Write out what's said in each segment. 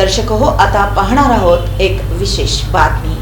दर्शक हो आता पाहणार आहोत एक विशेष बातमी.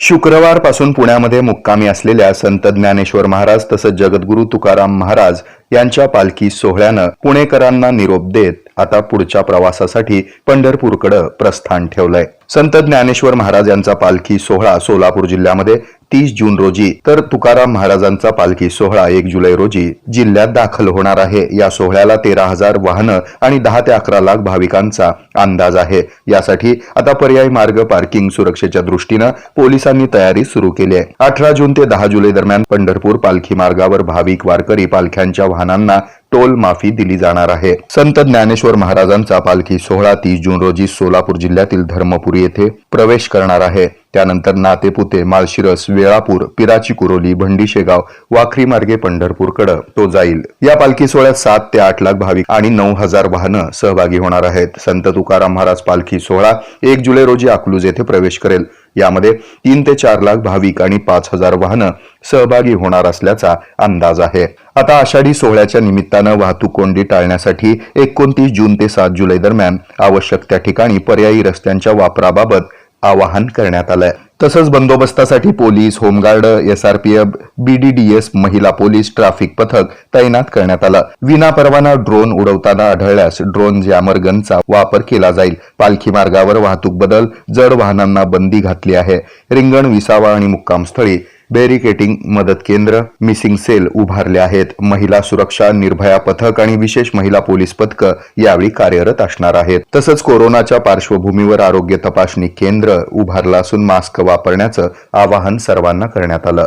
शुक्रवारपासून पुण्यामध्ये मुक्कामी असलेल्या संत ज्ञानेश्वर महाराज तसंच जगद्गुरू तुकाराम महाराज यांच्या पालखी सोहळ्यानं पुणेकरांना निरोप देत आता पुढच्या प्रवासासाठी पंढरपूरकडे प्रस्थान ठेवलंय. संत ज्ञानेश्वर महाराज यांचा पालखी सोहळा सोलापूर जिल्ह्यामध्ये तीस जून रोजी तर तुकाराम महाराजांचा पालखी सोहळा एक जुलै रोजी जिल्ह्यात दाखल होणार आहे. या सोहळ्याला तेरा हजार वाहनं आणि दहा ते अकरा लाख भाविकांचा अंदाज आहे. यासाठी आता पर्यायी मार्ग पार्किंग सुरक्षेच्या दृष्टीनं पोलिसांनी तयारी सुरू केली आहे. अठरा जून ते दहा जुलै दरम्यान पंढरपूर पालखी मार्गावर भाविक वारकरी पालख्यांच्या वाहनांना टोल माफी दिली जाणार आहे. संत ज्ञानेश्वर महाराजांचा पालखी सोहळा तीस जून रोजी सोलापूर जिल्ह्यातील धर्मपुरी येथे प्रवेश करणार आहे. त्यानंतर नातेपुते माळशिरस वेळापूर पिराची कुरोली भंडी शेगाव वाखरी मार्गे पंढरपूरकडे तो जाईल. या पालखी सोहळ्यात सात ते आठ लाख भाविक आणि नऊ हजार वाहनं सहभागी होणार आहेत. संत तुकाराम महाराज पालखी सोहळा एक जुलै रोजी अकलूज येथे प्रवेश करेल. यामध्ये तीन ते चार लाख भाविक आणि पाच हजार वाहनं सहभागी होणार असल्याचा अंदाज आहे. आता आषाढी सोहळ्याच्या निमित्तानं वाहतूक कोंडी टाळण्यासाठी एकोणतीस जून ते सात जुलै दरम्यान आवश्यक त्या ठिकाणी पर्यायी रस्त्यांच्या वापराबाबत आवाहन करण्यात आलंय. तसंच बंदोबस्तासाठी police home guard SRPF BDDS महिला पोलीस ट्रॅफिक पथक तैनात करण्यात आलं. विना परवाना ड्रोन उडवताना आढळल्यास ड्रोन जॅमर गनचा वापर केला जाईल. पालखी मार्गावर वाहतूक बदल जड वाहनांना बंदी घातली आहे. रिंगण विसावा आणि मुक्कामस्थळी बॅरिकेटिंग मदत केंद्र मिसिंग सेल उभारले आहेत. महिला सुरक्षा निर्भया पथक आणि विशेष महिला पोलीस पथकं यावेळी कार्यरत असणार आहेत. तसंच कोरोनाच्या पार्श्वभूमीवर आरोग्य तपासणी केंद्र उभारलं असून मास्क वापरण्याचं आवाहन सर्वांना करण्यात आलं.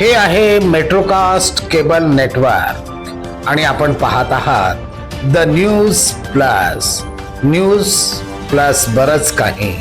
हे आहे मेट्रोकास्ट केबल नेटवर्क आणि आपण पाहत आहात the news plus news plus बरच काही.